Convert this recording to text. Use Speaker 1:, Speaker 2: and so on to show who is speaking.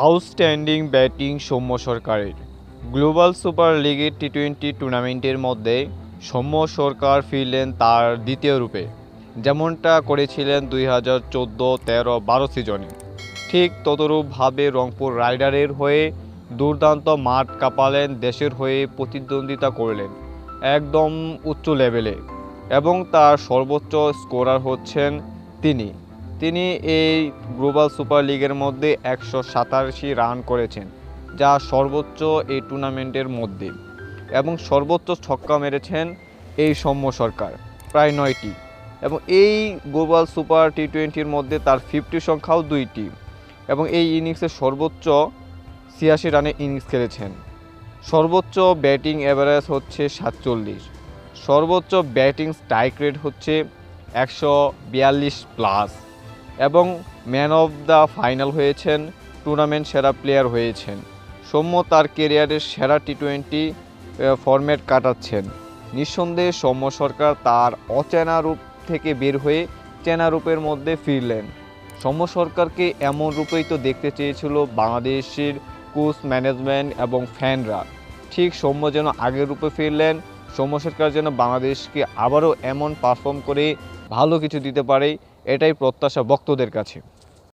Speaker 1: Outstanding batting Soumya সরকারের। Global super লিগের T twenty টুর্নামেন্টের মধ্যে সৌম্য সরকার ফিরলেন তার দ্বিতীয় রূপে, যেমনটা করেছিলেন দুই হাজার চোদ্দ, তেরো, বারো সিজনে। ঠিক ততরূপভাবে রংপুর রাইডারের হয়ে দুর্দান্ত মাঠ কাঁপালেন, দেশের হয়ে প্রতিদ্বন্দ্বিতা করলেন একদম উচ্চ লেভেলে এবং তার সর্বোচ্চ স্কোরার হচ্ছেন তিনি। তিনি এই গ্লোবাল সুপার লিগের মধ্যে একশো সাতাশি রান করেছেন, যা সর্বোচ্চ এই টুর্নামেন্টের মধ্যে এবং সর্বোচ্চ ছক্কা মেরেছেন এই সৌম্য সরকার, প্রায় নয়টি। এবং এই গ্লোবাল সুপার টি টোয়েন্টির মধ্যে তার ফিফটি সংখ্যাও দুইটি এবং এই ইনিংসে সর্বোচ্চ ছিয়াশি রানে ইনিংস খেলেছেন। সর্বোচ্চ ব্যাটিং অ্যাভারেজ হচ্ছে সাতচল্লিশ। সর্বোচ্চ ব্যাটিং স্ট্রাইক রেট হচ্ছে একশো বিয়াল্লিশ প্লাস। এবং ম্যান অফ দ্য ফাইনাল হয়েছেন, টুর্নামেন্ট সেরা প্লেয়ার হয়েছেন। সৌম্য তার কেরিয়ারের সেরা টি টোয়েন্টি ফরম্যাট কাটাচ্ছেন। নিঃসন্দেহে সৌম্য সরকার তার অচেনা রূপ থেকে বের হয়ে চেনা রূপের মধ্যে ফিরলেন। সৌম্য সরকারকে এমন রূপেই তো দেখতে চেয়েছিল বাংলাদেশের কোচ, ম্যানেজমেন্ট এবং ফ্যানরা। ঠিক সৌম্য যেন আগের রূপে ফিরলেন, সৌম্য সরকার যেন বাংলাদেশকে আবারও এমন পারফর্ম করে ভালো কিছু দিতে পারে এটাই প্রত্যাশা ভক্তদের কাছে।